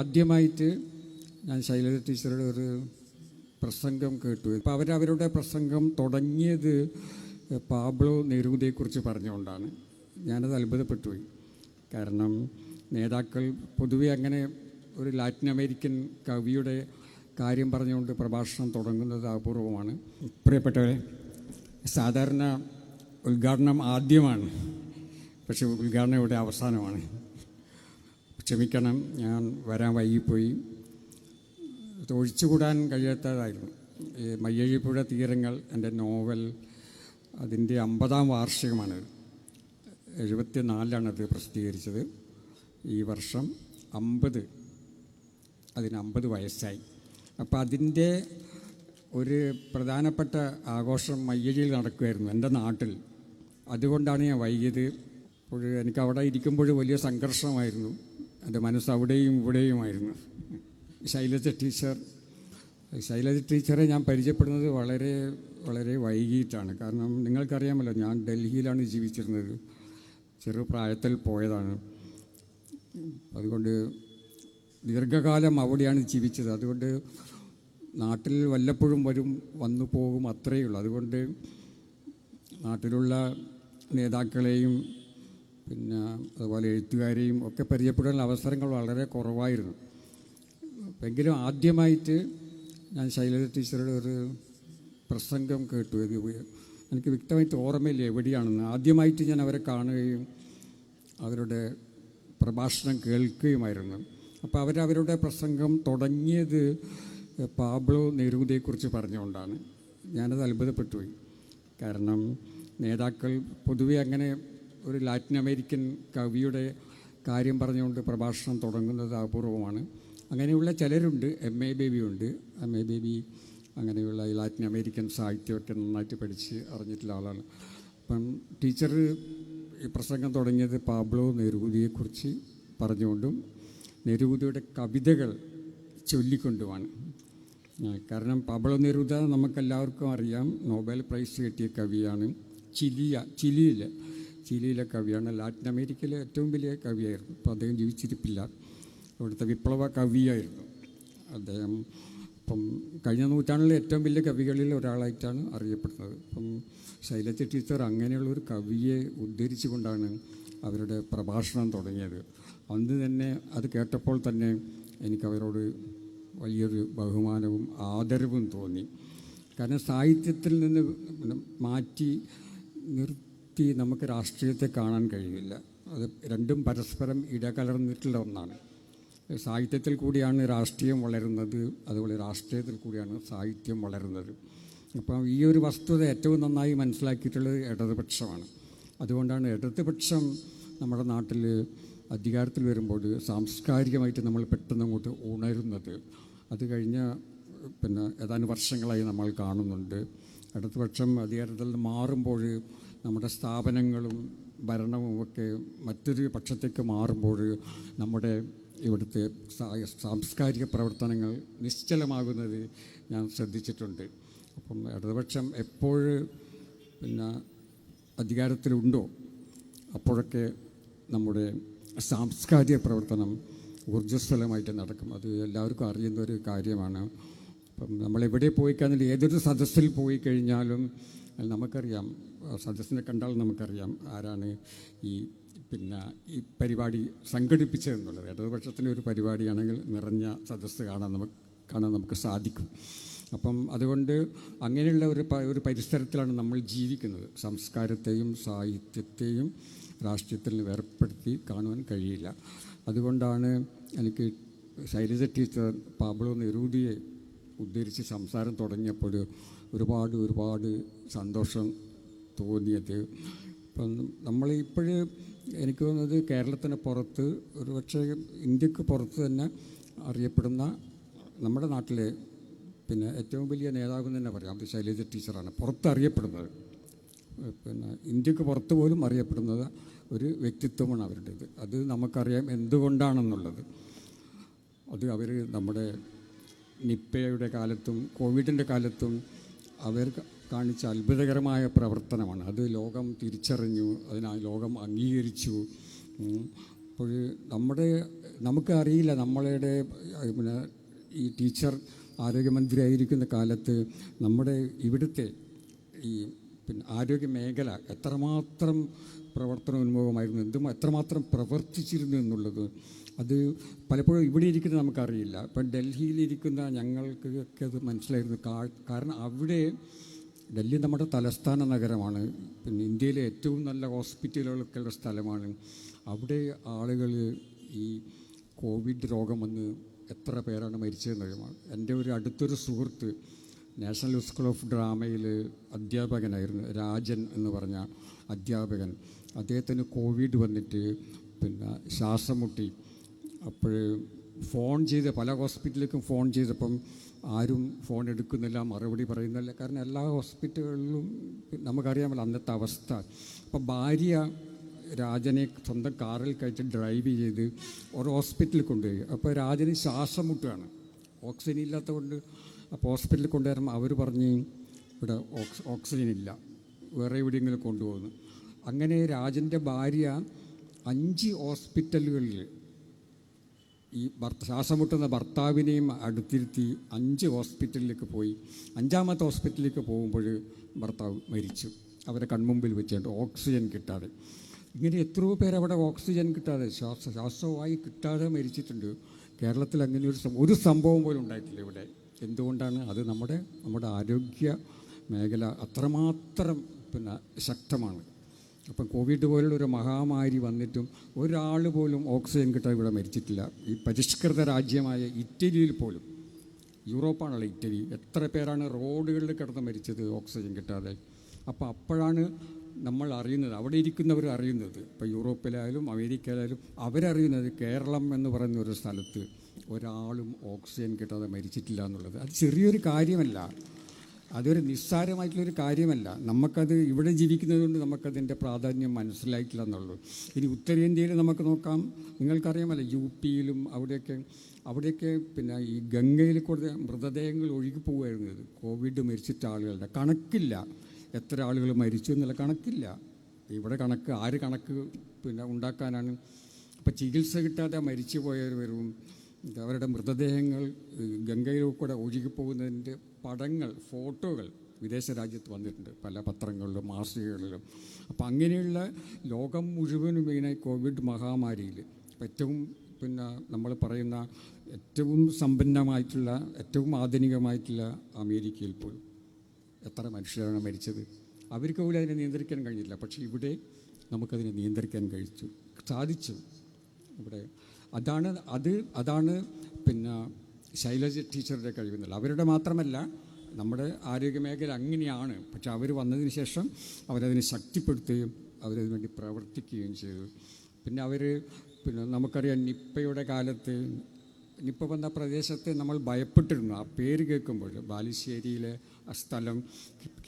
ആദ്യമായിട്ട് ഞാൻ ശൈലജ ടീച്ചറുടെ ഒരു പ്രസംഗം കേട്ടു. അപ്പോൾ അവരവരുടെ പ്രസംഗം തുടങ്ങിയത് പാബ്ലോ നെരൂദയെക്കുറിച്ച് പറഞ്ഞുകൊണ്ടാണ്. ഞാനത് അത്ഭുതപ്പെട്ടുപോയി. കാരണം നേതാക്കൾ പൊതുവെ അങ്ങനെ ഒരു ലാറ്റിൻ അമേരിക്കൻ കവിയുടെ കാര്യം പറഞ്ഞുകൊണ്ട് പ്രഭാഷണം തുടങ്ങുന്നത് അപൂർവമാണ്. പ്രിയപ്പെട്ടവരെ സാധാരണ ഉദ്ഘാടനം ആദ്യമാണ്. പക്ഷേ ഉദ്ഘാടനം ഇവിടെ അവസാനമാണ്. ക്ഷമിക്കണം ഞാൻ വരാൻ വൈകിപ്പോയി. ഇത് ഒഴിച്ചുകൂടാൻ കഴിയാത്തതായിരുന്നു. ഈ മയ്യഴിപ്പുഴ തീരങ്ങൾ എന്റെ നോവൽ അതിന്റെ അമ്പതാം വാർഷികമാണ്. എഴുപത്തി അത് പ്രസിദ്ധീകരിച്ചത്. ഈ വർഷം അമ്പത് അതിന് അമ്പത് വയസ്സായി. അപ്പോൾ അതിന്റെ ഒരു പ്രധാനപ്പെട്ട ആഘോഷം മയ്യഴിയിൽ നടക്കുമായിരുന്നു എന്റെ നാട്ടിൽ. അതുകൊണ്ടാണ് ഞാൻ വൈകിയത്. അപ്പോൾ എനിക്ക് അവിടെ ഇരിക്കുമ്പോൾ വലിയ സംഘർഷമായിരുന്നു. എന്റെ മനസ്സ് അവിടെയും ഇവിടെയുമായിരുന്നു ശൈലജ ടീച്ചർ ശൈലജ ടീച്ചറെ ഞാൻ പരിചയപ്പെടുന്നത് വളരെ വളരെ വൈകിട്ടാണ് കാരണം നിങ്ങൾക്കറിയാമല്ലോ ഞാൻ ഡൽഹിയിലാണ് ജീവിച്ചിരുന്നത്. ചെറുപ്രായത്തിൽ പോയതാണ്. അതുകൊണ്ട് ദീർഘകാലം അവിടെയാണ് ജീവിച്ചത്. അതുകൊണ്ട് നാട്ടിൽ വല്ലപ്പോഴും വരും വന്നു പോകും അത്രയേ ഉള്ളൂ അതുകൊണ്ട് നാട്ടിലുള്ള നേതാക്കളെയും പിന്നെ അതുപോലെ എഴുത്തുകാരെയും ഒക്കെ പരിചയപ്പെടാനുള്ള അവസരങ്ങൾ വളരെ കുറവായിരുന്നു. എങ്കിലും ആദ്യമായിട്ട് ഞാൻ ശൈലജ ടീച്ചറുടെ ഒരു പ്രസംഗം കേട്ടു. ഇത് എനിക്ക് വ്യക്തമായിട്ട് ഓർമ്മയില്ല എവിടെയാണെന്ന്. ആദ്യമായിട്ട് ഞാൻ അവരെ കാണുകയും അവരുടെ പ്രഭാഷണം കേൾക്കുകയുമായിരുന്നു. അപ്പോൾ അവരവരുടെ പ്രസംഗം തുടങ്ങിയത് പാബ്ലോ നെരൂദയെക്കുറിച്ച് പറഞ്ഞുകൊണ്ടാണ്. ഞാനത് അത്ഭുതപ്പെട്ടുപോയി. കാരണം നേതാക്കൾ പൊതുവെ അങ്ങനെ ഒരു ലാറ്റിൻ അമേരിക്കൻ കവിയുടെ കാര്യം പറഞ്ഞുകൊണ്ട് പ്രഭാഷണം തുടങ്ങുന്നത് അപൂർവമാണ്. അങ്ങനെയുള്ള ചിലരുണ്ട് എം എ ബേബി ഉണ്ട്. എം എ ബേബി അങ്ങനെയുള്ള ഈ ലാറ്റിൻ അമേരിക്കൻ സാഹിത്യമൊക്കെ നന്നായിട്ട് പഠിച്ച് അറിഞ്ഞിട്ടുള്ള ആളാണ്. അപ്പം ടീച്ചർ ഈ പ്രസംഗം തുടങ്ങിയത് പാബ്ലോ നെരൂതിയെക്കുറിച്ച് പറഞ്ഞുകൊണ്ടും നെരൂതിയുടെ കവിതകൾ ചൊല്ലിക്കൊണ്ടുമാണ്. കാരണം പാബ്ലോ നെരൂത നമുക്കെല്ലാവർക്കും അറിയാം നോബൽ പ്രൈസ് കിട്ടിയ കവിയാണ് ചിലിയ ചിലിയിലെ. ചിലിയിലെ കവിയാണ്. ലാറ്റിൻ അമേരിക്കയിലെ ഏറ്റവും വലിയ കവിയായിരുന്നു. അപ്പോൾ അദ്ദേഹം ജീവിച്ചിരിപ്പില്ല. അവിടുത്തെ വിപ്ലവ കവിയായിരുന്നു അദ്ദേഹം. ഇപ്പം കഴിഞ്ഞ നൂറ്റാണ്ടിലെ ഏറ്റവും വലിയ കവികളിൽ ഒരാളായിട്ടാണ് അറിയപ്പെടുന്നത്. അപ്പം ശൈലജ ടീച്ചർ അങ്ങനെയുള്ള ഒരു കവിയെ ഉദ്ധരിച്ചുകൊണ്ടാണ് അവരുടെ പ്രഭാഷണം തുടങ്ങിയത്. അന്ന് തന്നെ അത് കേട്ടപ്പോൾ തന്നെ എനിക്ക് അവരോട് വലിയൊരു ബഹുമാനവും ആദരവും തോന്നി. കാരണം സാഹിത്യത്തിൽ നിന്ന് മാറ്റി നിർത്തി നമുക്ക് രാഷ്ട്രീയത്തെ കാണാൻ കഴിയില്ല. അത് രണ്ടും പരസ്പരം ഇടകലർന്നിട്ടുള്ള ഒന്നാണ്. സാഹിത്യത്തിൽ കൂടിയാണ് രാഷ്ട്രീയം വളരുന്നത്. അതുപോലെ രാഷ്ട്രീയത്തിൽ കൂടിയാണ് സാഹിത്യം വളരുന്നത്. അപ്പം ഈ ഒരു വസ്തുത ഏറ്റവും നന്നായി മനസ്സിലാക്കിയിട്ടുള്ളത് ഇടതുപക്ഷമാണ്. അതുകൊണ്ടാണ് ഇടതുപക്ഷം നമ്മുടെ നാട്ടിൽ അധികാരത്തിൽ വരുമ്പോൾ സാംസ്കാരികമായിട്ട് നമ്മൾ പെട്ടെന്ന് അങ്ങോട്ട് ഉണരുന്നത്. അത് കഴിഞ്ഞ പിന്നെ ഏതാനും വർഷങ്ങളായി നമ്മൾ കാണുന്നുണ്ട്. ഇടതുപക്ഷം അധികാരത്തിൽ മാറുമ്പോൾ നമ്മുടെ സ്ഥാപനങ്ങളും ഭരണവും ഒക്കെ മറ്റൊരു പക്ഷത്തേക്ക് മാറുമ്പോൾ നമ്മുടെ ഇവിടുത്തെ സാംസ്കാരിക പ്രവർത്തനങ്ങൾ നിശ്ചലമാകുന്നത് ഞാൻ ശ്രദ്ധിച്ചിട്ടുണ്ട്. അപ്പം ഇടതുപക്ഷം എപ്പോൾ പിന്നെ അധികാരത്തിലുണ്ടോ അപ്പോഴൊക്കെ നമ്മുടെ സാംസ്കാരിക പ്രവർത്തനം ഊർജസ്വലമായിട്ട് നടക്കും. അത് എല്ലാവർക്കും അറിയുന്ന ഒരു കാര്യമാണ്. അപ്പം നമ്മളെവിടെ പോയി കഴിഞ്ഞാൽ ഏതൊരു സദസ്സിൽ പോയി കഴിഞ്ഞാലും നമുക്കറിയാം. സദസ്സിനെ കണ്ടാൽ നമുക്കറിയാം ആരാണ് ഈ പിന്നെ ഈ പരിപാടി സംഘടിപ്പിച്ചതെന്നുള്ളത്. ഇടതുപക്ഷത്തിന്റെ ഒരു പരിപാടിയാണെങ്കിൽ നിറഞ്ഞ സദസ്സ് കാണാൻ നമുക്ക് കാണാൻ നമുക്ക് സാധിക്കും. അപ്പം അതുകൊണ്ട് അങ്ങനെയുള്ള ഒരു ഒരു പരിസരത്തിലാണ് നമ്മൾ ജീവിക്കുന്നത്. സംസ്കാരത്തെയും സാഹിത്യത്തെയും രാഷ്ട്രീയത്തിൽ വേർപ്പെടുത്തി കാണുവാൻ കഴിയില്ല. അതുകൊണ്ടാണ് എനിക്ക് ശൈലജ ടീച്ചർ പാബ്ലോ നെരൂദിയെ ഉദ്ധരിച്ച് സംസാരം തുടങ്ങിയപ്പോൾ ഒരുപാട് ഒരുപാട് സന്തോഷം തോന്നിയത്. ഇപ്പം നമ്മൾ ഇപ്പോഴ് എനിക്ക് തോന്നുന്നത് കേരളത്തിന് പുറത്ത് ഒരു പക്ഷേ ഇന്ത്യയ്ക്ക് പുറത്ത് തന്നെ അറിയപ്പെടുന്ന നമ്മുടെ നാട്ടിലെ പിന്നെ ഏറ്റവും വലിയ നേതാവ് എന്ന് തന്നെ പറയാം. ശൈലജ ടീച്ചറാണ്. പുറത്ത് അറിയപ്പെടുന്നത്. പിന്നെ ഇന്ത്യയ്ക്ക് പുറത്ത് പോലും അറിയപ്പെടുന്നത് ഒരു വ്യക്തിത്വമാണ് അവരുടേത്. അത് നമുക്കറിയാം എന്തുകൊണ്ടാണെന്നുള്ളത്. അത് അവർ നമ്മുടെ നിപ്പയുടെ കാലത്തും കോവിഡിന്റെ കാലത്തും അവർ കാണിച്ച അത്ഭുതകരമായ പ്രവർത്തനമാണ്. അത് ലോകം തിരിച്ചറിഞ്ഞു അതിനാ ലോകം അംഗീകരിച്ചു. അപ്പോൾ നമ്മുടെ നമുക്കറിയില്ല നമ്മളുടെ പിന്നെ ഈ ടീച്ചർ ആരോഗ്യമന്ത്രി ആയിരിക്കുന്ന കാലത്ത് നമ്മുടെ ഇവിടുത്തെ ഈ പിന്നെ ആരോഗ്യ മേഖല എത്രമാത്രം പ്രവർത്തനോന്മുഖമായിരുന്നു. എന്തും എത്രമാത്രം പ്രവർത്തിച്ചിരുന്നു എന്നുള്ളത് അത് പലപ്പോഴും ഇവിടെ ഇരിക്കുന്ന നമുക്കറിയില്ല. ഇപ്പം ഡൽഹിയിലിരിക്കുന്ന ഞങ്ങൾക്കൊക്കെ അത് മനസ്സിലായിരുന്നു. കാരണം അവിടെ ഡൽഹി നമ്മുടെ തലസ്ഥാന നഗരമാണ്. പിന്നെ ഇന്ത്യയിലെ ഏറ്റവും നല്ല ഹോസ്പിറ്റലുകളൊക്കെയുള്ള സ്ഥലമാണ്. അവിടെ ആളുകൾ ഈ കോവിഡ് രോഗം വന്ന് എത്ര പേരാണ് മരിച്ചതെന്ന് അറിയാം എന്റെ ഒരു അടുത്തൊരു സുഹൃത്ത് നാഷണൽ സ്കൂൾ ഓഫ് ഡ്രാമയിൽ അധ്യാപകനായിരുന്നു. രാജൻ എന്ന് പറഞ്ഞ അധ്യാപകൻ. അദ്ദേഹത്തിന് കോവിഡ് വന്നിട്ട് പിന്നെ ശ്വാസം മുട്ടി അപ്പോൾ ഫോൺ ചെയ്ത് പല ഹോസ്പിറ്റലിലേക്കും ഫോൺ ചെയ്തപ്പം ആരും ഫോൺ എടുക്കുന്നില്ല മറുപടി പറയുന്നില്ല. കാരണം എല്ലാ ഹോസ്പിറ്റലുകളിലും നമുക്കറിയാമല്ലോ അന്നത്തെ അവസ്ഥ. അപ്പം ഭാര്യ രാജനെ സ്വന്തം കാറിൽ കയറ്റി ഡ്രൈവ് ചെയ്ത് ഒരു ഹോസ്പിറ്റലിൽ കൊണ്ടുപോയി. അപ്പോൾ രാജന് ശ്വാസം മുട്ടുകയാണ് ഓക്സിജൻ ഇല്ലാത്തതുകൊണ്ട് അപ്പോൾ ഹോസ്പിറ്റലിൽ കൊണ്ടുവരുമ്പോൾ അവർ പറഞ്ഞ് ഇവിടെ ഓക്സ് ഓക്സിജൻ ഇല്ല. വേറെ എവിടെയെങ്കിലും കൊണ്ടുപോകുന്നു. അങ്ങനെ രാജന്റെ ഭാര്യ അഞ്ച് ഹോസ്പിറ്റലുകളിൽ ഈ ശ്വാസം മുട്ടുന്ന ഭർത്താവിനെയും അടുത്തിരുത്തി അഞ്ച് ഹോസ്പിറ്റലിലേക്ക് പോയി. അഞ്ചാമത്തെ ഹോസ്പിറ്റലിലേക്ക് പോകുമ്പോൾ ഭർത്താവ് മരിച്ചു. അവരെ കൺമുമ്പിൽ വെച്ചുകൊണ്ട് ഓക്സിജൻ കിട്ടാതെ. ഇങ്ങനെ എത്രയോ പേർ അവിടെ ഓക്സിജൻ കിട്ടാതെ ശ്വാസ ശ്വാസമായി കിട്ടാതെ മരിച്ചിട്ടുണ്ട്. കേരളത്തിൽ അങ്ങനെ ഒരു ഒരു സംഭവം പോലും ഉണ്ടായിട്ടില്ല ഇവിടെ. എന്തുകൊണ്ടാണ്? അത് നമ്മുടെ നമ്മുടെ ആരോഗ്യ മേഖല അത്രമാത്രം പിന്നെ ശക്തമാണ്. അപ്പം കോവിഡ് പോലുള്ളൊരു മഹാമാരി വന്നിട്ടും ഒരാൾ പോലും ഓക്സിജൻ കിട്ടാൻ ഇവിടെ മരിച്ചിട്ടില്ല. ഈ പരിഷ്കൃത രാജ്യമായ ഇറ്റലിയിൽ പോലും യൂറോപ്പാണല്ലോ ഇറ്റലി എത്ര പേരാണ് റോഡുകളിൽ കിടന്ന് മരിച്ചത് ഓക്സിജൻ കിട്ടാതെ? അപ്പോൾ അപ്പോഴാണ് നമ്മൾ അറിയുന്നത് അവിടെ ഇരിക്കുന്നവർ അറിയുന്നത്. ഇപ്പോൾ യൂറോപ്പിലായാലും അമേരിക്കയിലായാലും അവരറിയുന്നത് കേരളം എന്ന് പറയുന്ന ഒരു സ്ഥലത്ത് ഒരാളും ഓക്സിജൻ കിട്ടാതെ മരിച്ചിട്ടില്ല എന്നുള്ളത്. അത് ചെറിയൊരു കാര്യമല്ല. അതൊരു നിസ്സാരമായിട്ടുള്ളൊരു കാര്യമല്ല. നമുക്കത് ഇവിടെ ജീവിക്കുന്നതുകൊണ്ട് നമുക്കതിന്റെ പ്രാധാന്യം മനസ്സിലായിട്ടില്ല എന്നുള്ളൂ. ഇനി ഉത്തരേന്ത്യയിൽ നമുക്ക് നോക്കാം. നിങ്ങൾക്കറിയാമല്ലോ യു പിയിലും അവിടെയൊക്കെ അവിടെയൊക്കെ പിന്നെ ഈ ഗംഗയിൽ കൂടെ മൃതദേഹങ്ങൾ ഒഴുകി പോകുമായിരുന്നത് കോവിഡ് മരിച്ചിട്ട ആളുകളുടെ കണക്കില്ല. എത്ര ആളുകൾ മരിച്ചു എന്നുള്ള കണക്കില്ല. ഇവിടെ കണക്ക് ആര് കണക്ക് പിന്നെ ഉണ്ടാക്കാനാണ്? അപ്പം ചികിത്സ കിട്ടാതെ മരിച്ചു പോയവർ വരും അവരുടെ മൃതദേഹങ്ങൾ ഗംഗയിൽ കൂടെ ഒഴുകിപ്പോകുന്നതിന്റെ പടങ്ങൾ ഫോട്ടോകൾ വിദേശ രാജ്യത്ത് വന്നിട്ടുണ്ട്. പല പത്രങ്ങളിലും മാസികകളിലും. അപ്പം അങ്ങനെയുള്ള ലോകം മുഴുവനും ഇങ്ങനെ കോവിഡ് മഹാമാരിയിൽ ഏറ്റവും പിന്നെ നമ്മൾ പറയുന്ന ഏറ്റവും സമ്പന്നമായിട്ടുള്ള ഏറ്റവും ആധുനികമായിട്ടുള്ള അമേരിക്കയിൽ പോലും എത്ര മനുഷ്യരാണ് മരിച്ചത്? അവർക്ക് പോലും അതിനെ നിയന്ത്രിക്കാൻ കഴിഞ്ഞില്ല. പക്ഷേ ഇവിടെ നമുക്കതിനെ നിയന്ത്രിക്കാൻ കഴിച്ചു സാധിച്ചു. ഇവിടെ അതാണ് അത് അതാണ് പിന്നെ ശൈലജ ടീച്ചറുടെ കഴിവുന്നില്ല. അവരുടെ മാത്രമല്ല നമ്മുടെ ആരോഗ്യമേഖല അങ്ങനെയാണ്. പക്ഷെ അവർ വന്നതിന് ശേഷം അവരതിനെ ശക്തിപ്പെടുത്തുകയും അവരതിനു വേണ്ടി പ്രവർത്തിക്കുകയും ചെയ്തു. പിന്നെ അവർ പിന്നെ നമുക്കറിയാം നിപ്പയുടെ കാലത്ത് നിപ്പ വന്ന പ്രദേശത്തെ നമ്മൾ ഭയപ്പെട്ടിരുന്നു. ആ പേര് കേൾക്കുമ്പോൾ ബാലുശ്ശേരിയിലെ ആ സ്ഥലം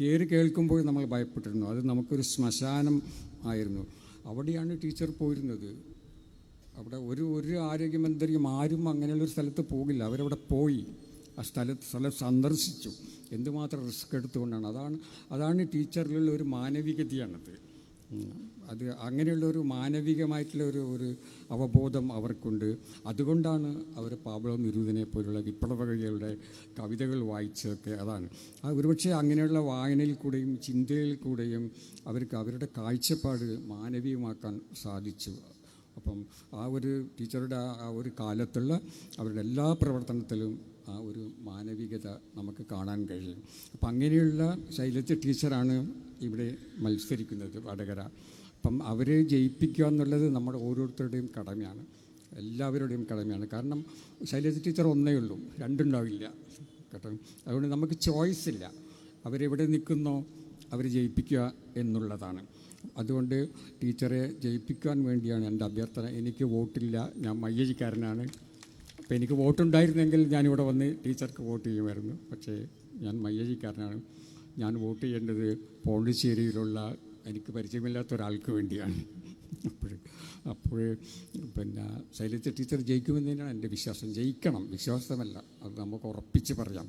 പേര് കേൾക്കുമ്പോൾ നമ്മൾ ഭയപ്പെട്ടിരുന്നു. അത് നമുക്കൊരു ശ്മശാനം ആയിരുന്നു. അവിടെയാണ് ടീച്ചർ പോയിരുന്നത്. അവിടെ ഒരു ഒരു ആരോഗ്യമന്ത്രിയും ആരും അങ്ങനെയുള്ളൊരു സ്ഥലത്ത് പോകില്ല. അവരവിടെ പോയി. ആ സ്ഥലത്ത് സ്ഥലം സന്ദർശിച്ചു. എന്തുമാത്രം റിസ്ക് എടുത്തുകൊണ്ടാണ്. അതാണ് അതാണ് ടീച്ചറിലുള്ള ഒരു മാനവികതയാണത്. അത് അങ്ങനെയുള്ള ഒരു മാനവികമായിട്ടുള്ള ഒരു ഒരു അവബോധം അവർക്കുണ്ട്. അതുകൊണ്ടാണ് അവർ പാബ്ലോ നിരൂദിനെ പോലുള്ള വിപ്ലവകവികളുടെ കവിതകൾ വായിച്ചതൊക്കെ അതാണ്. ആ ഒരുപക്ഷെ അങ്ങനെയുള്ള വായനയിൽ കൂടെയും ചിന്തയിൽ കൂടെയും അവർക്ക് അവരുടെ കാഴ്ചപ്പാട് മാനവീയമാക്കാൻ സാധിച്ചു. അപ്പം ആ ഒരു ടീച്ചറുടെ ആ- ഒരു കാലത്തുള്ള അവരുടെ എല്ലാ പ്രവർത്തനത്തിലും ആ ഒരു മാനവികത നമുക്ക് കാണാൻ കഴിയും. അപ്പം അങ്ങനെയുള്ള ശൈലജ ടീച്ചറാണ് ഇവിടെ മത്സരിക്കുന്നത് വടകര. അപ്പം അവരെ ജയിപ്പിക്കുക എന്നുള്ളത് നമ്മുടെ ഓരോരുത്തരുടെയും കടമയാണ്. എല്ലാവരുടെയും കടമയാണ്. കാരണം ശൈലജ ടീച്ചർ ഒന്നേ ഉള്ളൂ രണ്ടുണ്ടാവില്ല. കേട്ടോ? അതുകൊണ്ട് നമുക്ക് ചോയ്സ് ഇല്ല. അവരെവിടെ നിൽക്കുന്നോ അവർ ജയിപ്പിക്കുക എന്നുള്ളതാണ്. അതുകൊണ്ട് ടീച്ചറെ ജയിപ്പിക്കാൻ വേണ്ടിയാണ് എന്റെ അഭ്യർത്ഥന. എനിക്ക് വോട്ടില്ല. ഞാൻ മയ്യജിക്കാരനാണ് അപ്പോൾ എനിക്ക് വോട്ടുണ്ടായിരുന്നെങ്കിൽ ഞാനിവിടെ വന്ന് ടീച്ചർക്ക് വോട്ട് ചെയ്യുമായിരുന്നു. പക്ഷേ ഞാൻ മയ്യജിക്കാരനാണ് ഞാൻ വോട്ട് ചെയ്യേണ്ടത് പോണ്ടിച്ചേരിയിലുള്ള എനിക്ക് പരിചയമില്ലാത്ത ഒരാൾക്ക് വേണ്ടിയാണ്. അപ്പോൾ അപ്പോൾ പിന്നെ ശൈലജ ടീച്ചർ ജയിക്കുമെന്ന് തന്നെയാണ് എന്റെ വിശ്വാസം. ജയിക്കണം. വിശ്വാസമല്ല. അത് നമുക്ക് ഉറപ്പിച്ച് പറയാം.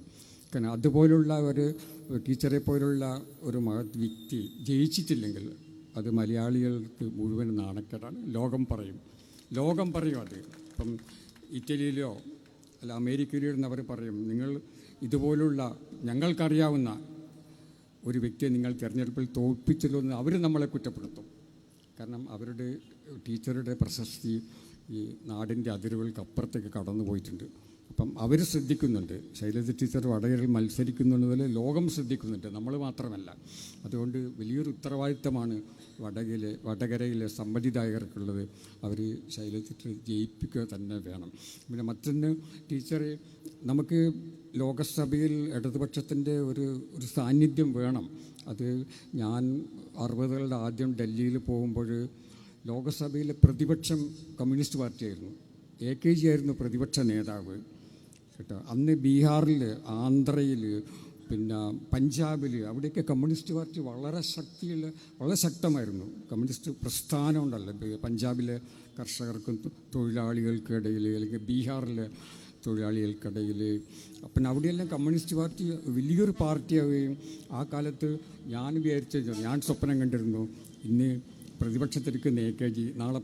കാരണം അതുപോലുള്ള ഒരു ടീച്ചറെ പോലുള്ള ഒരു മഹത് വ്യക്തി ജയിച്ചിട്ടില്ലെങ്കിൽ അത് മലയാളികൾക്ക് മുഴുവൻ നാണക്കേടാണ്. ലോകം പറയും. ലോകം പറയും അത്. ഇപ്പം ഇറ്റലിയിലോ അല്ല അമേരിക്കയിലോ എന്നവർ പറയും നിങ്ങൾ ഇതുപോലുള്ള ഞങ്ങൾക്കറിയാവുന്ന ഒരു വ്യക്തിയെ നിങ്ങൾ തിരഞ്ഞെടുപ്പിൽ തോൽപ്പിച്ചല്ലോ എന്ന് അവർ നമ്മളെ കുറ്റപ്പെടുത്തും. കാരണം അവരുടെ ടീച്ചറുടെ പ്രശസ്തി ഈ നാടിന്റെ അതിരുകൾക്ക് അപ്പുറത്തേക്ക് കടന്നു പോയിട്ടുണ്ട് അപ്പം അവർ ശ്രദ്ധിക്കുന്നുണ്ട്. ശൈലജ ടീച്ചർ വടകരയിൽ മത്സരിക്കുന്നുള്ളതുപോലെ ലോകം ശ്രദ്ധിക്കുന്നുണ്ട്. നമ്മൾ മാത്രമല്ല. അതുകൊണ്ട് വലിയൊരു ഉത്തരവാദിത്തമാണ് വടകയിലെ വടകരയിലെ സമ്മതിദായകർക്കുള്ളത് അവർ ശൈലജ ടീച്ചർ ജയിപ്പിക്കുക തന്നെ വേണം. പിന്നെ മറ്റൊന്ന് ടീച്ചർ നമുക്ക് ലോകസഭയിൽ ഇടതുപക്ഷത്തിന്റെ ഒരു ഒരു സാന്നിധ്യം വേണം. അത് ഞാൻ അറുപതുകളുടെ ആദ്യം ഡൽഹിയിൽ പോകുമ്പോൾ ലോകസഭയിലെ പ്രതിപക്ഷം കമ്മ്യൂണിസ്റ്റ് പാർട്ടിയായിരുന്നു. എ കെ ജി ആയിരുന്നു പ്രതിപക്ഷ നേതാവ്. കേട്ടോ. അന്ന് ബീഹാറിൽ ആന്ധ്രയിൽ പിന്നെ പഞ്ചാബിൽ അവിടെയൊക്കെ കമ്മ്യൂണിസ്റ്റ് പാർട്ടി വളരെ ശക്തിയുള്ള വളരെ ശക്തമായിരുന്നു. കമ്മ്യൂണിസ്റ്റ് പ്രസ്ഥാനം ഉണ്ടല്ലോ. പഞ്ചാബിലെ കർഷകർക്കും തൊഴിലാളികൾക്കിടയിൽ അല്ലെങ്കിൽ ബീഹാറിലെ തൊഴിലാളികൾക്കിടയിൽ പിന്നെ അവിടെയെല്ലാം കമ്മ്യൂണിസ്റ്റ് പാർട്ടി വലിയൊരു പാർട്ടിയാവുകയും ആ കാലത്ത് ഞാൻ വിചാരിച്ച ഞാൻ സ്വപ്നം കണ്ടിരുന്നു. ഇന്ന് പ്രതിപക്ഷത്തിരിക്കുന്ന എ കെ ജി നാളെ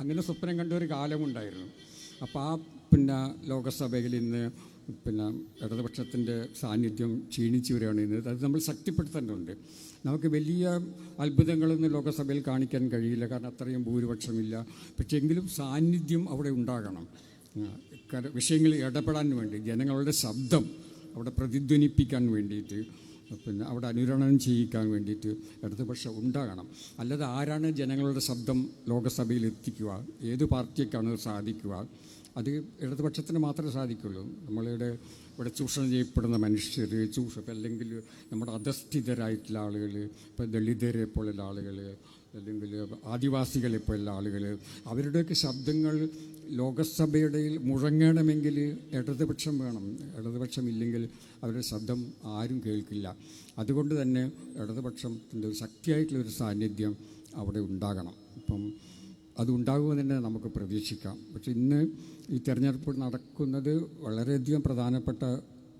അങ്ങനെ സ്വപ്നം കണ്ട ഒരു കാലമുണ്ടായിരുന്നു. അപ്പോൾ ആ പിന്നെ ലോകസഭയിൽ ഇന്ന് പിന്നെ ഇടതുപക്ഷത്തിന്റെ സാന്നിധ്യം ക്ഷീണിച്ചു വരികയാണ് ഇന്ന് അത് നമ്മൾ ശക്തിപ്പെടുത്തേണ്ടതുണ്ട്. നമുക്ക് വലിയ അത്ഭുതങ്ങളൊന്നും ലോകസഭയിൽ കാണിക്കാൻ കഴിയില്ല. കാരണം അത്രയും ഭൂരിപക്ഷമില്ല. പക്ഷേ എങ്കിലും സാന്നിധ്യം അവിടെ ഉണ്ടാകണം. വിഷയങ്ങളിൽ ഇടപെടാൻ വേണ്ടി ജനങ്ങളുടെ ശബ്ദം അവിടെ പ്രതിധ്വനിപ്പിക്കാൻ വേണ്ടിയിട്ട് പിന്നെ അവിടെ അനുരണനം ചെയ്യിക്കാൻ വേണ്ടിയിട്ട് ഇടതുപക്ഷം ഉണ്ടാകണം. അല്ലാതെ ആരാണ് ജനങ്ങളുടെ ശബ്ദം ലോകസഭയിൽ എത്തിക്കുക? ഏത് പാർട്ടിക്കാണ് സാധിക്കുക? അത് ഇടതുപക്ഷത്തിന് മാത്രമേ സാധിക്കുള്ളൂ. നമ്മളിവിടെ ഇവിടെ ചൂഷണം ചെയ്യപ്പെടുന്ന മനുഷ്യർ ചൂഷ അല്ലെങ്കിൽ നമ്മുടെ അധസ്ഥിതരായിട്ടുള്ള ആളുകൾ ഇപ്പോൾ ദളിതരെ പോലുള്ള ആളുകൾ അല്ലെങ്കിൽ ആദിവാസികളെ പോലുള്ള ആളുകൾ അവരുടെയൊക്കെ ശബ്ദങ്ങൾ ലോകസഭയുടെ മുഴങ്ങണമെങ്കിൽ ഇടതുപക്ഷം വേണം. ഇടതുപക്ഷം ഇല്ലെങ്കിൽ അവരുടെ ശബ്ദം ആരും കേൾക്കില്ല. അതുകൊണ്ട് തന്നെ ഇടതുപക്ഷത്തിന്റെ ഒരു ശക്തിയായിട്ടുള്ള ഒരു സാന്നിധ്യം അവിടെ ഉണ്ടാകണം. ഇപ്പം അതുണ്ടാകുമെന്ന് തന്നെ നമുക്ക് പ്രതീക്ഷിക്കാം. പക്ഷെ ഇന്ന് ഈ തെരഞ്ഞെടുപ്പ് നടക്കുന്നത് വളരെയധികം പ്രധാനപ്പെട്ട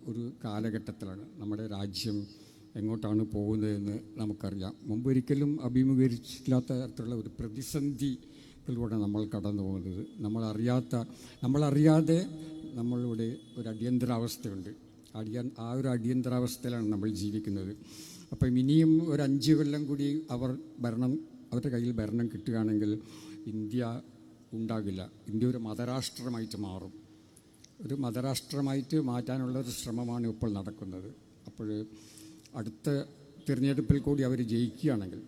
ഒരു കാലഘട്ടത്തിലാണ്. നമ്മുടെ രാജ്യം എങ്ങോട്ടാണ് പോകുന്നതെന്ന് നമുക്കറിയാം. മുമ്പ് ഒരിക്കലും അഭിമുഖീകരിച്ചില്ലാത്ത തരത്തിലുള്ള ഒരു പ്രതിസന്ധിയിലൂടെ നമ്മൾ കടന്നു പോകുന്നത്. നമ്മളറിയാത്ത നമ്മളറിയാതെ നമ്മളുടെ ഒരു അടിയന്തരാവസ്ഥയുണ്ട്. അടിയൻ ആ ഒരു അടിയന്തരാവസ്ഥയിലാണ് നമ്മൾ ജീവിക്കുന്നത്. അപ്പം ഇനിയും ഒരു അഞ്ച് കൊല്ലം കൂടി അവർ ഭരണം അവരുടെ കയ്യിൽ ഭരണം കിട്ടുകയാണെങ്കിൽ ഇന്ത്യ ഉണ്ടാകില്ല. ഇന്ത്യ ഒരു മതരാഷ്ട്രമായിട്ട് മാറും. ഒരു മതരാഷ്ട്രമായിട്ട് മാറ്റാനുള്ള ഒരു ശ്രമമാണ് ഇപ്പോൾ നടക്കുന്നത്. അപ്പോൾ അടുത്ത തിരഞ്ഞെടുപ്പിൽ കൂടി അവർ ജയിക്കുകയാണെങ്കിൽ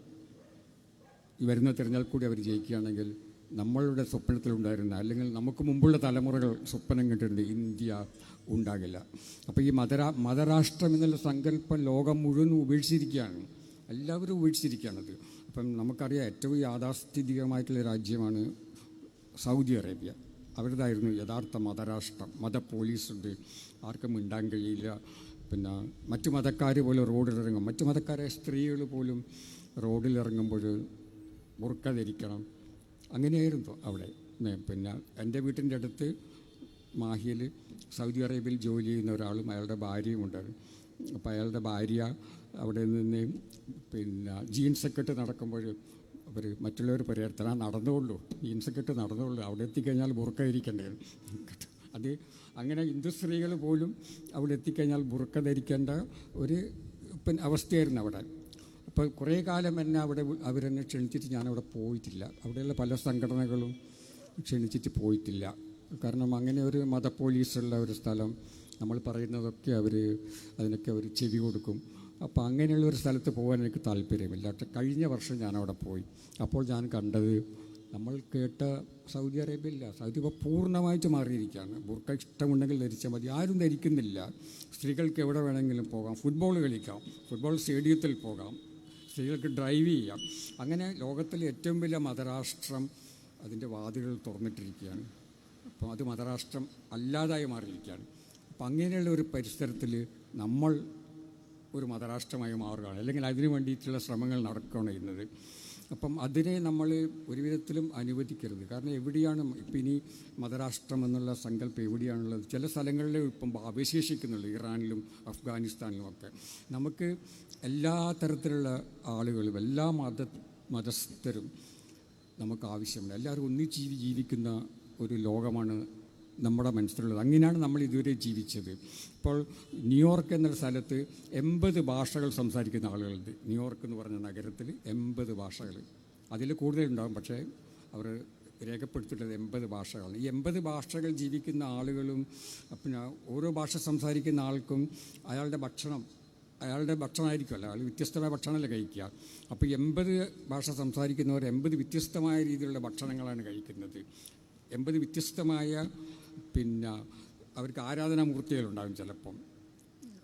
വരുന്ന തിരഞ്ഞെടുപ്പ് കൂടി അവർ ജയിക്കുകയാണെങ്കിൽ നമ്മളുടെ സ്വപ്നത്തിലുണ്ടായിരുന്ന അല്ലെങ്കിൽ നമുക്ക് മുമ്പുള്ള തലമുറകൾ സ്വപ്നം കണ്ടിട്ടുണ്ട് ഇന്ത്യ ഉണ്ടാകില്ല. അപ്പോൾ ഈ മതരാ മതരാഷ്ട്രം എന്നുള്ള സങ്കല്പം ലോകം മുഴുവൻ ഉപേക്ഷിച്ചിരിക്കുകയാണ്. എല്ലാവരും ഉപേക്ഷിച്ചിരിക്കുകയാണത്. അപ്പം നമുക്കറിയാം ഏറ്റവും യാഥാസ്ഥിതികമായിട്ടുള്ള രാജ്യമാണ് സൗദി അറേബ്യ. അവരുടേതായിരുന്നു യഥാർത്ഥ മതരാഷ്ട്രം. മത പോലീസുണ്ട്. ആർക്കും മിണ്ടാൻ കഴിയില്ല. പിന്നെ മറ്റു മതക്കാർ പോലും റോഡിലിറങ്ങും. മറ്റു മതക്കാരായ സ്ത്രീകൾ പോലും റോഡിലിറങ്ങുമ്പോൾ മുറുക്ക ധരിക്കണം അങ്ങനെയായിരുന്നു അവിടെ. പിന്നെ എന്റെ വീട്ടിന്റെ അടുത്ത് മാഹിയിൽ സൗദി അറേബ്യയിൽ ജോലി ചെയ്യുന്ന ഒരാളും അയാളുടെ ഭാര്യയും ഉണ്ടായിരുന്നു അപ്പോൾ അയാളുടെ ഭാര്യ അവിടെ നിന്ന് പിന്നെ ജീൻസൊക്കെ ഇട്ട് നടക്കുമ്പോൾ അവർ മറ്റുള്ളവർ പരിഹർത്തന നടന്നുകൊള്ളൂ. ജീൻസൊക്കെ ഇട്ട് നടന്നുകൊള്ളൂ. അവിടെ എത്തിക്കഴിഞ്ഞാൽ ബുർക്ക ഇരിക്കേണ്ടത് അത് അങ്ങനെ ഹിന്ദു സ്ത്രീകൾ പോലും അവിടെ എത്തിക്കഴിഞ്ഞാൽ ബുർക്ക ധരിക്കേണ്ട ഒരു പിന്നെ അവസ്ഥയായിരുന്നു അവിടെ. അപ്പോൾ കുറേ കാലം എന്നെ അവിടെ അവരെന്നെ ക്ഷണിച്ചിട്ട് ഞാനവിടെ പോയിട്ടില്ല. അവിടെയുള്ള പല സംഘടനകളും ക്ഷണിച്ചിട്ട് പോയിട്ടില്ല. കാരണം അങ്ങനെ ഒരു മത പോലീസുള്ള ഒരു സ്ഥലം നമ്മൾ പറയുന്നതൊക്കെ അവർ അതിനൊക്കെ അവർ ചെവി കൊടുക്കും. അപ്പോൾ അങ്ങനെയുള്ള ഒരു സ്ഥലത്ത് പോകാൻ എനിക്ക് താല്പര്യമില്ല. പക്ഷേ കഴിഞ്ഞ വർഷം ഞാൻ അവിടെ പോയി. അപ്പോൾ ഞാൻ കണ്ടത് നമ്മൾ കേട്ട സൗദി അറേബ്യ ഇല്ല സൗദി ഇപ്പോൾ പൂർണമായിട്ട് മാറിയിരിക്കുകയാണ്. ബുർക്ക ഇഷ്ടമുണ്ടെങ്കിൽ ധരിച്ചാൽ മതി. ആരും ധരിക്കുന്നില്ല. സ്ത്രീകൾക്ക് എവിടെ വേണമെങ്കിലും പോകാം. ഫുട്ബോൾ കളിക്കാം. ഫുട്ബോൾ സ്റ്റേഡിയത്തിൽ പോകാം. സ്ത്രീകൾക്ക് ഡ്രൈവ് ചെയ്യാം. അങ്ങനെ ലോകത്തിലെ ഏറ്റവും വലിയ മതരാഷ്ട്രം അതിന്റെ വാതിലുകൾ തുറന്നിട്ടിരിക്കുകയാണ്. അപ്പോൾ അത് മതരാഷ്ട്രം അല്ലാതായി മാറിയിരിക്കുകയാണ്. അപ്പം അങ്ങനെയുള്ള ഒരു പരിസരത്തിൽ നമ്മൾ ഒരു മതരാഷ്ട്രമായി മാറുകയാണ്. അല്ലെങ്കിൽ അതിനു വേണ്ടിയിട്ടുള്ള ശ്രമങ്ങൾ നടക്കുകയാണ് ചെയ്യുന്നത്. അപ്പം അതിനെ നമ്മൾ ഒരു വിധത്തിലും അനുവദിക്കരുത്. കാരണം എവിടെയാണ് ഇപ്പം ഇനി മതരാഷ്ട്രം എന്നുള്ള സങ്കല്പം എവിടെയാണുള്ളത്? ചില സ്ഥലങ്ങളിൽ ഇപ്പം അവശേഷിക്കുന്നുള്ളൂ ഇറാനിലും അഫ്ഗാനിസ്ഥാനിലും ഒക്കെ. നമുക്ക് എല്ലാ തരത്തിലുള്ള ആളുകളും എല്ലാ മത മതസ്ഥരും നമുക്ക് ആവശ്യമുണ്ട്. എല്ലാവരും ഒന്നിച്ച് ജീവിക്കുന്ന ഒരു ലോകമാണ് നമ്മുടെ മനസ്സിലുള്ളത്. അങ്ങനെയാണ് നമ്മൾ ഇതുവരെ ജീവിച്ചത്. ഇപ്പോൾ ന്യൂയോർക്ക് എന്ന സ്ഥലത്ത് എൺപത് ഭാഷകൾ സംസാരിക്കുന്ന ആളുകളുണ്ട്. ന്യൂയോർക്ക് എന്ന് പറഞ്ഞ നഗരത്തിൽ എൺപത് ഭാഷകൾ. അതിൽ കൂടുതലുണ്ടാകും പക്ഷേ അവർ രേഖപ്പെടുത്തിയിട്ടുള്ളത് എൺപത് ഭാഷകളാണ്. ഈ എൺപത് ഭാഷകൾ ജീവിക്കുന്ന ആളുകളും പിന്നെ ഓരോ ഭാഷ സംസാരിക്കുന്ന ആൾക്കും അയാളുടെ ഭക്ഷണം അയാളുടെ ഭക്ഷണമായിരിക്കുമല്ലോ അയാൾ വ്യത്യസ്തമായ ഭക്ഷണമല്ലേ കഴിക്കുക. അപ്പോൾ എൺപത് ഭാഷ സംസാരിക്കുന്നവർ എൺപത് വ്യത്യസ്തമായ രീതിയിലുള്ള ഭക്ഷണങ്ങളാണ് കഴിക്കുന്നത്. എൺപത് വ്യത്യസ്തമായ പിന്നെ അവർക്ക് ആരാധനാമൂർത്തികളുണ്ടാകും ചിലപ്പം.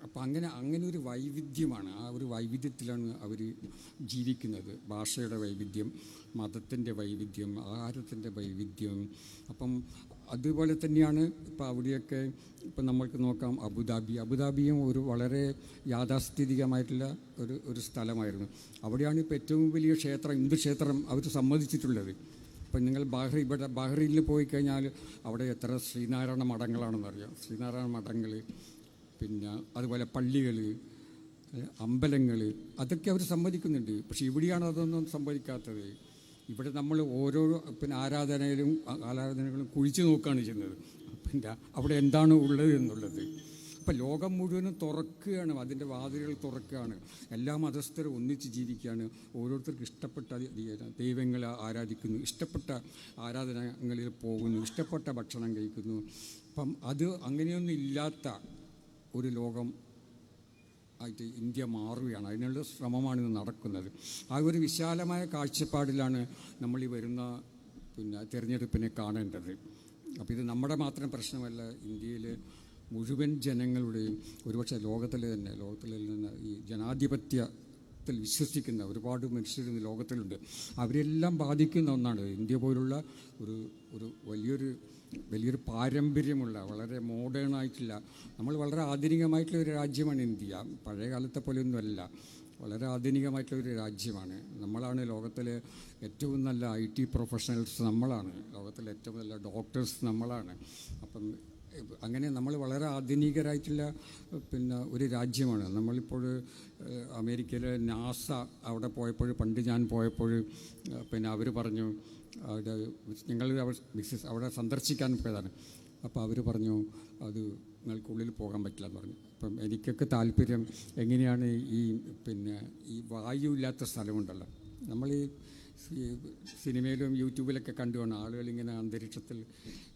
അപ്പം അങ്ങനെ അങ്ങനെ ഒരു വൈവിധ്യമാണ്. ആ ഒരു വൈവിധ്യത്തിലാണ് അവർ ജീവിക്കുന്നത്. ഭാഷയുടെ വൈവിധ്യം മതത്തിന്റെ വൈവിധ്യം ആഹാരത്തിന്റെ വൈവിധ്യം. അപ്പം അതുപോലെ തന്നെയാണ് ഇപ്പോൾ അവിടെയൊക്കെ ഇപ്പം നമ്മൾക്ക് നോക്കാം അബുദാബി. അബുദാബിയും ഒരു വളരെ യാഥാസ്ഥിതികമായിട്ടുള്ള ഒരു ഒരു സ്ഥലമായിരുന്നു. അവിടെയാണ് ഇപ്പോൾ ഏറ്റവും വലിയ ക്ഷേത്രം ഹിന്ദു ക്ഷേത്രം അവർ സമ്മതിച്ചിട്ടുള്ളത്. ഇപ്പം നിങ്ങൾ ബഹ്റി ഇവിടെ ബഹ്റിയിൽ പോയി കഴിഞ്ഞാൽ അവിടെ എത്ര ശ്രീനാരായണ മഠങ്ങളാണെന്നറിയാം. ശ്രീനാരായണ മഠങ്ങൾ പിന്നെ അതുപോലെ പള്ളികൾ അമ്പലങ്ങൾ അതൊക്കെ അവർ സമ്മതിക്കുന്നുണ്ട്. പക്ഷേ ഇവിടെയാണ് അതൊന്നും സമ്മതിക്കാത്തത് ഇവിടെ നമ്മൾ ഓരോ പിന്നെ ആരാധനയിലും ആരാധനകളും കുഴിച്ചു നോക്കുകയാണ് ചെയ്യുന്നത്. പിന്നെ അവിടെ എന്താണ് ഉള്ളത് എന്നുള്ളത്. അപ്പം ലോകം മുഴുവനും തുറക്കുകയാണ് അതിന്റെ വാതിലുകൾ തുറക്കുകയാണ്. എല്ലാ മതസ്ഥരും ഒന്നിച്ച് ജീവിക്കുകയാണ്. ഓരോരുത്തർക്കും ഇഷ്ടപ്പെട്ട ദൈവങ്ങളെ ആരാധിക്കുന്നു ഇഷ്ടപ്പെട്ട ആരാധനകളിൽ പോകുന്നു ഇഷ്ടപ്പെട്ട ഭക്ഷണം കഴിക്കുന്നു. അപ്പം അത് അങ്ങനെയൊന്നും ഇല്ലാത്ത ഒരു ലോകം ആയിട്ട് ഇന്ത്യ മാറുകയാണ്. അതിനുള്ള ശ്രമമാണ് ഇന്ന് നടക്കുന്നത്. ആ ഒരു വിശാലമായ കാഴ്ചപ്പാടിലാണ് നമ്മൾ ഈ വരുന്ന പിന്നെ തിരഞ്ഞെടുപ്പിനെ കാണേണ്ടത്. അപ്പോൾ ഇത് നമ്മുടെ മാത്രം പ്രശ്നമല്ല ഇന്ത്യയിലെ മുഴുവൻ ജനങ്ങളുടെയും ഒരുപക്ഷെ ലോകത്തിലെ തന്നെ ലോകത്തിലെ നിന്ന് ഈ ജനാധിപത്യത്തിൽ വിശ്വസിക്കുന്ന ഒരുപാട് മനുഷ്യർ ഇന്ന് ലോകത്തിലുണ്ട്. അവരെല്ലാം ബാധിക്കുന്ന ഒന്നാണ് ഇന്ത്യ പോലുള്ള ഒരു ഒരു വലിയൊരു വലിയൊരു പാരമ്പര്യമുള്ള വളരെ മോഡേൺ ആയിട്ടുള്ള നമ്മൾ വളരെ ആധുനികമായിട്ടുള്ള ഒരു രാജ്യമാണ് ഇന്ത്യ. പഴയ കാലത്തെ പോലെയൊന്നുമല്ല. വളരെ ആധുനികമായിട്ടുള്ള ഒരു രാജ്യമാണ്. നമ്മളാണ് ലോകത്തിലെ ഏറ്റവും നല്ല ഐ ടി പ്രൊഫഷണൽസ് നമ്മളാണ്. ലോകത്തിലെ ഏറ്റവും നല്ല ഡോക്ടേഴ്സ് നമ്മളാണ്. അപ്പം അങ്ങനെ നമ്മൾ വളരെ ആധുനികരായിട്ടുള്ള പിന്നെ ഒരു രാജ്യമാണ്. നമ്മളിപ്പോൾ അമേരിക്കയിലെ നാസ അവിടെ പോയപ്പോൾ പണ്ട് ഞാൻ പോയപ്പോൾ പിന്നെ അവർ പറഞ്ഞു അവിടെ ഞങ്ങൾ ബിസിനസ് അവിടെ സന്ദർശിക്കാൻ പോയതാണ്. അപ്പോൾ അവർ പറഞ്ഞു അത് നിങ്ങൾക്കുള്ളിൽ പോകാൻ പറ്റില്ല എന്ന് പറഞ്ഞു. അപ്പം എനിക്കൊക്കെ താല്പര്യം എങ്ങനെയാണ് ഈ പിന്നെ ഈ വായു ഇല്ലാത്ത സ്ഥലമുണ്ടല്ലോ. നമ്മൾ ഈ സിനിമയിലും യൂട്യൂബിലൊക്കെ കണ്ടുമാണ് ആളുകൾ ഇങ്ങനെ അന്തരീക്ഷത്തിൽ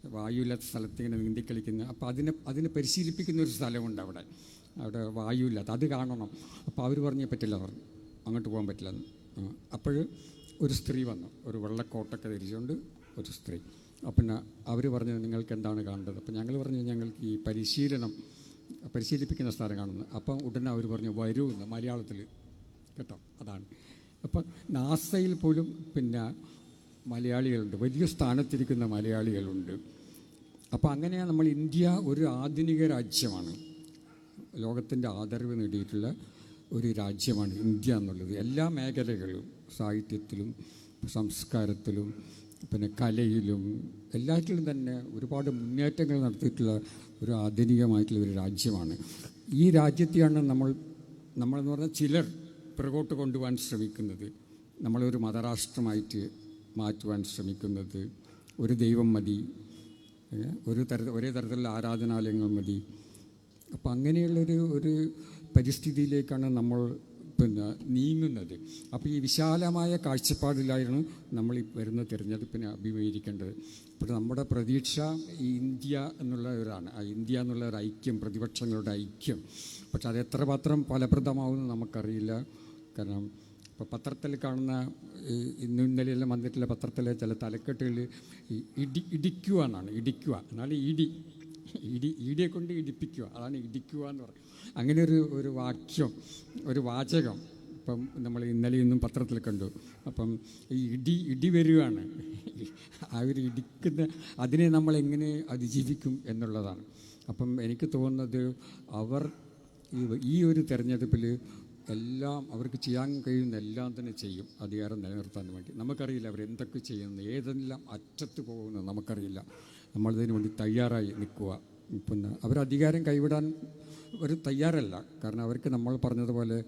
വായുവില്ലാത്ത സ്ഥലത്ത് ഇങ്ങനെ നീന്തി കളിക്കുന്ന അപ്പോൾ അതിനെ അതിനെ പരിശീലിപ്പിക്കുന്ന ഒരു സ്ഥലമുണ്ട് അവിടെ. അവിടെ വായുവില്ലാത്ത അത് കാണണം. അപ്പോൾ അവർ പറഞ്ഞേ പറ്റില്ല പറഞ്ഞു. അങ്ങോട്ട് പോകാൻ പറ്റില്ല. അപ്പോൾ ഒരു സ്ത്രീ വന്നു. ഒരു വെള്ളക്കോട്ടൊക്കെ ധരിച്ചുകൊണ്ട് ഒരു സ്ത്രീ. അപ്പം അവർ പറഞ്ഞു നിങ്ങൾക്ക് എന്താണ് കാണേണ്ടത്? അപ്പം ഞങ്ങൾ പറഞ്ഞു ഞങ്ങൾക്ക് ഈ പരിശീലനം പരിശീലിപ്പിക്കുന്ന സ്ഥലം കാണുന്നത് അപ്പം ഉടനെ അവർ പറഞ്ഞു വരൂ എന്ന് മലയാളത്തിൽ കേട്ടോ. അതാണ്. അപ്പം നാസയിൽ പോലും പിന്നെ മലയാളികളുണ്ട്. വലിയ സ്ഥാനത്തിരിക്കുന്ന മലയാളികളുണ്ട്. അപ്പോൾ അങ്ങനെയാണ് നമ്മൾ ഇന്ത്യ ഒരു ആധുനിക രാജ്യമാണ്. ലോകത്തിന്റെ ആദരവ് നേടിയിട്ടുള്ള ഒരു രാജ്യമാണ് ഇന്ത്യ എന്നുള്ളത്. എല്ലാ മേഖലകളും സാഹിത്യത്തിലും സംസ്കാരത്തിലും പിന്നെ കലയിലും എല്ലാറ്റിലും തന്നെ ഒരുപാട് മുന്നേറ്റങ്ങൾ നടത്തിയിട്ടുള്ള ഒരു ആധുനികമായിട്ടുള്ള ഒരു രാജ്യമാണ്. ഈ രാജ്യത്തെയാണ് നമ്മൾ നമ്മളെന്ന് പറഞ്ഞാൽ ചിലർ പിറകോട്ട് കൊണ്ടുപോകാൻ ശ്രമിക്കുന്നത് നമ്മളൊരു മതരാഷ്ട്രമായിട്ട് മാറ്റുവാൻ ശ്രമിക്കുന്നത് ഒരു ദൈവം മതി ഒരു തര ഒരേ തരത്തിലുള്ള ആരാധനാലയങ്ങൾ മതി. അപ്പം അങ്ങനെയുള്ളൊരു ഒരു പരിസ്ഥിതിയിലേക്കാണ് നമ്മൾ പിന്നെ നീങ്ങുന്നത്. അപ്പോൾ ഈ വിശാലമായ കാഴ്ചപ്പാടിലായിരുന്നു നമ്മൾ ഈ വരുന്ന തിരഞ്ഞെടുപ്പിനെ അഭിമുഖീകരിക്കേണ്ടത്. അപ്പോൾ നമ്മുടെ പ്രതീക്ഷ ഈ ഇന്ത്യ എന്നുള്ള ഒരാണ് ആ ഇന്ത്യ എന്നുള്ള ഒരു ഐക്യം പ്രതിപക്ഷങ്ങളുടെ ഐക്യം. പക്ഷെ അത് എത്രമാത്രം ഫലപ്രദമാവുമെന്ന് നമുക്കറിയില്ല. കാരണം ഇപ്പോൾ പത്രത്തിൽ കാണുന്ന ഇന്നും ഇന്നലെയെല്ലാം വന്നിട്ടുള്ള പത്രത്തിലെ ചില തലക്കെട്ടുകൾ ഇടി ഇടിക്കുക എന്നാണ് ഇടിക്കുക എന്നാൽ ഇടി ഇടി ഇടിയെ കൊണ്ട് ഇടിപ്പിക്കുക അതാണ് ഇടിക്കുക എന്ന് പറയും. അങ്ങനെ ഒരു ഒരു വാക്യം ഒരു വാചകം ഇപ്പം നമ്മൾ ഇന്നലെ ഇന്നും പത്രത്തിൽ കണ്ടു. അപ്പം ഈ ഇടി ഇടി വരികയാണ് ആ ഒരു ഇടിക്കുന്ന അതിനെ നമ്മൾ എങ്ങനെ അതിജീവിക്കും എന്നുള്ളതാണ്. അപ്പം എനിക്ക് തോന്നുന്നത് അവർ ഈ ഒരു തെരഞ്ഞെടുപ്പിൽ എല്ലാം അവർക്ക് ചെയ്യാൻ കഴിയുന്ന എല്ലാം തന്നെ ചെയ്യും. അധികാരം നിലനിർത്താൻ വേണ്ടി. നമുക്കറിയില്ല അവർ എന്തൊക്കെ ചെയ്യുന്നു ഏതെല്ലാം അറ്റത്ത് പോകുന്നു നമുക്കറിയില്ല. നമ്മളതിനു വേണ്ടി തയ്യാറായി നിൽക്കുക. പിന്നെ അവർ അധികാരം കൈവിടാൻ അവർ തയ്യാറല്ല. കാരണം അവർക്ക് നമ്മൾ പറഞ്ഞതുപോലെ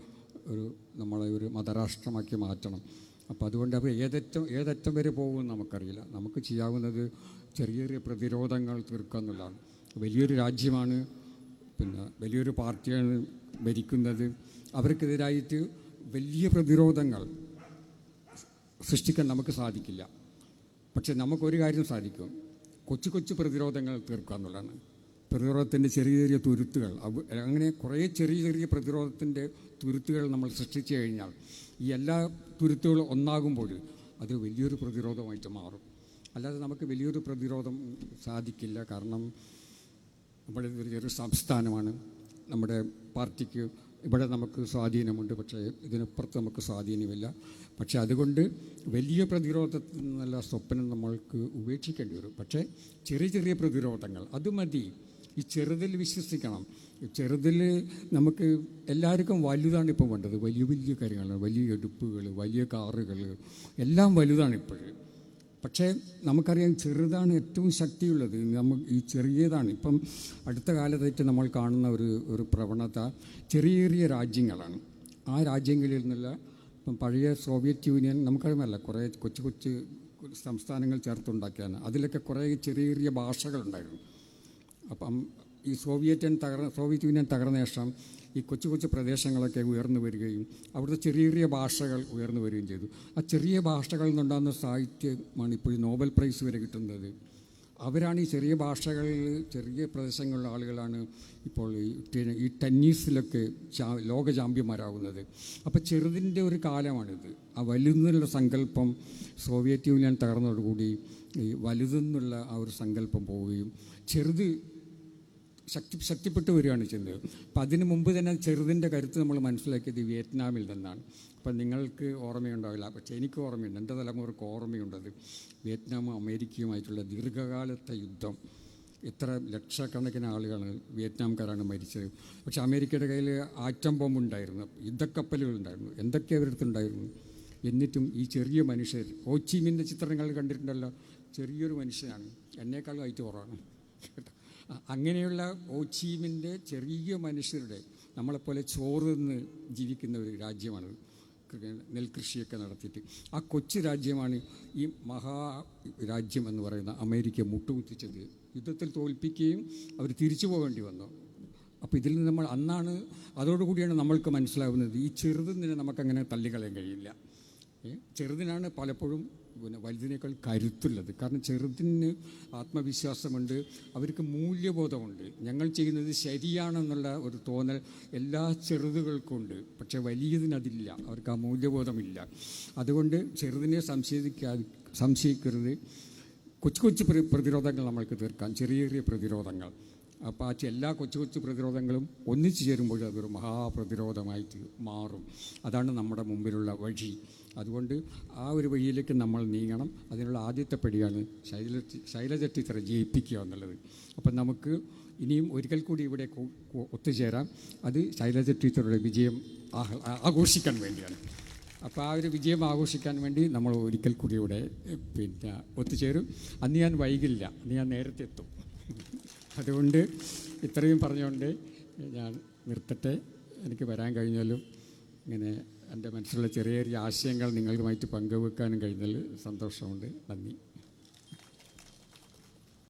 ഒരു നമ്മളെ ഒരു മതരാഷ്ട്രമാക്കി മാറ്റണം. അപ്പോൾ അതുകൊണ്ട് അവർ ഏതറ്റം ഏതറ്റം വരെ പോകുമെന്ന് നമുക്കറിയില്ല. നമുക്ക് ചെയ്യാവുന്നത് ചെറിയ ചെറിയ പ്രതിരോധങ്ങൾ തീർക്കുക എന്നുള്ളതാണ്. വലിയൊരു രാജ്യമാണ്. പിന്നെ വലിയൊരു പാർട്ടിയാണ് ഭരിക്കുന്നത്. അവർക്കെതിരായിട്ട് വലിയ പ്രതിരോധങ്ങൾ സൃഷ്ടിക്കാൻ നമുക്ക് സാധിക്കില്ല. പക്ഷെ നമുക്കൊരു കാര്യം സാധിക്കും. കൊച്ചു കൊച്ചു പ്രതിരോധങ്ങൾ തീർക്കുക എന്നുള്ളതാണ്. പ്രതിരോധത്തിന്റെ ചെറിയ ചെറിയ തുരുത്തുകൾ അങ്ങനെ കുറേ ചെറിയ ചെറിയ പ്രതിരോധത്തിന്റെ തുരുത്തുകൾ നമ്മൾ സൃഷ്ടിച്ചു കഴിഞ്ഞാൽ ഈ എല്ലാ തുരുത്തുകളും ഒന്നാകുമ്പോൾ അത് വലിയൊരു പ്രതിരോധമായിട്ട് മാറും. അല്ലാതെ നമുക്ക് വലിയൊരു പ്രതിരോധം സാധിക്കില്ല. കാരണം നമ്മുടെ ഒരു ചെറിയ സംസ്ഥാനമാണ്. നമ്മുടെ പാർട്ടിക്ക് ഇവിടെ നമുക്ക് സ്വാധീനമുണ്ട്. പക്ഷേ ഇതിനപ്പുറത്ത് നമുക്ക് സ്വാധീനമില്ല. പക്ഷേ അതുകൊണ്ട് വലിയ പ്രതിരോധത്തിൽ നിന്നുള്ള സ്വപ്നം നമ്മൾക്ക് ഉപേക്ഷിക്കേണ്ടി വരും. പക്ഷേ ചെറിയ ചെറിയ പ്രതിരോധങ്ങൾ അത് മതി. ഈ ചെറുതിൽ വിശ്വസിക്കണം. ചെറുതിൽ നമുക്ക് എല്ലാവർക്കും വലുതാണ് ഇപ്പോൾ വേണ്ടത്. വലിയ വലിയ കാര്യങ്ങളാണ് വലിയ എടുപ്പുകൾ വലിയ കാറുകൾ എല്ലാം വലുതാണ് ഇപ്പോഴും. പക്ഷേ നമുക്കറിയാം ചെറുതാണ് ഏറ്റവും ശക്തിയുള്ളത്. നമ്മൾ ഈ ചെറിയതാണ്. ഇപ്പം അടുത്ത കാലത്തായിട്ട് നമ്മൾ കാണുന്ന ഒരു ഒരു പ്രവണത ചെറിയ ചെറിയ രാജ്യങ്ങളാണ്. ആ രാജ്യങ്ങളിൽ നിന്നുള്ള ഇപ്പം പഴയ സോവിയറ്റ് യൂണിയൻ നമുക്കറിയാമല്ല കുറേ കൊച്ചു കൊച്ചു സംസ്ഥാനങ്ങൾ ചേർത്തുണ്ടാക്കിയാണ്. അതിലൊക്കെ കുറേ ചെറിയ ചെറിയ ഭാഷകളുണ്ടായിരുന്നു. അപ്പം ഈ സോവിയറ്റ് തകർന്ന സോവിയറ്റ് യൂണിയൻ തകർന്ന ശേഷം ഈ കൊച്ചു കൊച്ചു പ്രദേശങ്ങളൊക്കെ ഉയർന്നു വരികയും അവിടുത്തെ ചെറിയ ചെറിയ ഭാഷകൾ ഉയർന്നു വരികയും ചെയ്തു. ആ ചെറിയ ഭാഷകളിൽ നിന്നുണ്ടാകുന്ന സാഹിത്യമാണ് ഇപ്പോൾ ഈ നോബൽ പ്രൈസ് വരെ കിട്ടുന്നത്. അവരാണ് ഈ ചെറിയ ഭാഷകളിൽ ചെറിയ പ്രദേശങ്ങളിലുള്ള ആളുകളാണ് ഇപ്പോൾ ഈ ടെന്നീസിലൊക്കെ ലോക ചാമ്പ്യന്മാരാകുന്നത്. അപ്പോൾ ചെറുതിന്റെ ഒരു കാലമാണിത്. ആ വലുതെന്നുള്ള സങ്കല്പം സോവിയറ്റ് യൂണിയൻ തകർന്നതോടുകൂടി ഈ വലുതെന്നുള്ള ആ ഒരു സങ്കല്പം പോവുകയും ചെറുത് ശക്തി ശക്തിപ്പെട്ടു വരികയാണ് ചെയ്യുന്നത്. അപ്പം അതിന് മുമ്പ് തന്നെ ചെറുതിന്റെ കരുത്ത് നമ്മൾ മനസ്സിലാക്കിയത് വിയറ്റ്നാമിൽ നിന്നാണ്. അപ്പം നിങ്ങൾക്ക് ഓർമ്മയുണ്ടാവില്ല. പക്ഷേ എനിക്ക് ഓർമ്മയുണ്ട്. എന്റെ തലമുറയ്ക്ക് ഓർമ്മയുണ്ടത് വിയറ്റ്നാമും അമേരിക്കയുമായിട്ടുള്ള ദീർഘകാലത്തെ യുദ്ധം. ഇത്ര ലക്ഷക്കണക്കിന് ആളുകളാണ് വിയറ്റ്നാംകാരാണ് മരിച്ചത്. പക്ഷേ അമേരിക്കയുടെ കയ്യിൽ ആറ്റം ബോംബ് ഉണ്ടായിരുന്നു. യുദ്ധക്കപ്പലുകളുണ്ടായിരുന്നു എന്തൊക്കെ അവരടുത്തുണ്ടായിരുന്നു എന്നിട്ടും ഈ ചെറിയ മനുഷ്യർ ഓച്ചിമിന്റെ ചിത്രങ്ങൾ കണ്ടിട്ടുണ്ടല്ലോ? ചെറിയൊരു മനുഷ്യനാണ്. എന്നേക്കാളും ഐറ്റ് കുറവാണ്. അങ്ങനെയുള്ള ഓച്ചീമിന്റെ ചെറിയ മനുഷ്യരുടെ നമ്മളെപ്പോലെ നിന്ന് ജീവിക്കുന്ന ഒരു രാജ്യമാണ് നെൽകൃഷിയൊക്കെ നടത്തിയിട്ട്. ആ കൊച്ചു രാജ്യമാണ് ഈ മഹാ രാജ്യം എന്ന് പറയുന്ന അമേരിക്ക മുട്ടുകുത്തിച്ചത്. യുദ്ധത്തിൽ തോൽപ്പിക്കുകയും അവർ തിരിച്ചു പോകേണ്ടി വന്നു. അപ്പോൾ ഇതിൽ നിന്ന് നമ്മൾ അന്നാണ് അതോടുകൂടിയാണ് നമ്മൾക്ക് മനസ്സിലാവുന്നത് ഈ ചെറുതിനെ നമുക്കങ്ങനെ തള്ളിക്കളയാൻ കഴിയില്ല? ചെറുതിനാണ് പലപ്പോഴും പിന്നെ വലുതിനേക്കാൾ കരുത്തുള്ളത്. കാരണം ചെറുതിന് ആത്മവിശ്വാസമുണ്ട് അവർക്ക് മൂല്യബോധമുണ്ട്. ഞങ്ങൾ ചെയ്യുന്നത് ശരിയാണെന്നുള്ള ഒരു തോന്നൽ എല്ലാ ചെറുതുകൾക്കുണ്ട്. പക്ഷേ വലിയതിനതില്ല. അവർക്ക് ആ മൂല്യബോധമില്ല. അതുകൊണ്ട് ചെറുതിനെ സംശയിക്കാ സംശയിക്കരുത്. കൊച്ചു കൊച്ചു പ്ര- പ്രതിരോധങ്ങൾ നമ്മൾക്ക് തീർക്കാം. ചെറിയ ചെറിയ പ്രതിരോധങ്ങൾ. അപ്പോൾ ആ എല്ലാ കൊച്ചു കൊച്ചു പ്രതിരോധങ്ങളും ഒന്നിച്ചു ചേരുമ്പോൾ അതൊരു മഹാപ്രതിരോധമായി മാറും. അതാണ് നമ്മുടെ മുമ്പിലുള്ള വഴി. അതുകൊണ്ട് ആ ഒരു വഴിയിലേക്ക് നമ്മൾ നീങ്ങണം. അതിനുള്ള ആദ്യത്തെ പടിയാണ് ശൈല ശൈലജ ടീച്ചറെ ജയിപ്പിക്കുക എന്നുള്ളത്. അപ്പം നമുക്ക് ഇനിയും ഒരിക്കൽ കൂടി ഇവിടെ ഒത്തുചേരാം. അത് ശൈലജ ടീച്ചറുടെ വിജയം ആഘോഷിക്കാൻ വേണ്ടിയാണ്. അപ്പോൾ ആ ഒരു വിജയം ആഘോഷിക്കാൻ വേണ്ടി നമ്മൾ ഒരിക്കൽ കൂടി ഇവിടെ പിന്നെ ഒത്തുചേരും. അന്ന് ഞാൻ വൈകില്ല. അന്ന് ഞാൻ നേരത്തെ എത്തും. അതുകൊണ്ട് ഇത്രയും പറഞ്ഞുകൊണ്ട് ഞാൻ നിർത്തട്ടെ. എനിക്ക് വരാൻ കഴിഞ്ഞാലും ഇങ്ങനെ എന്റെ മനസ്സിലുള്ള ചെറിയ ചെറിയ ആശയങ്ങൾ നിങ്ങളുമായിട്ട് പങ്കുവെക്കാനും കഴിഞ്ഞതിൽ സന്തോഷമുണ്ട്. നന്ദി.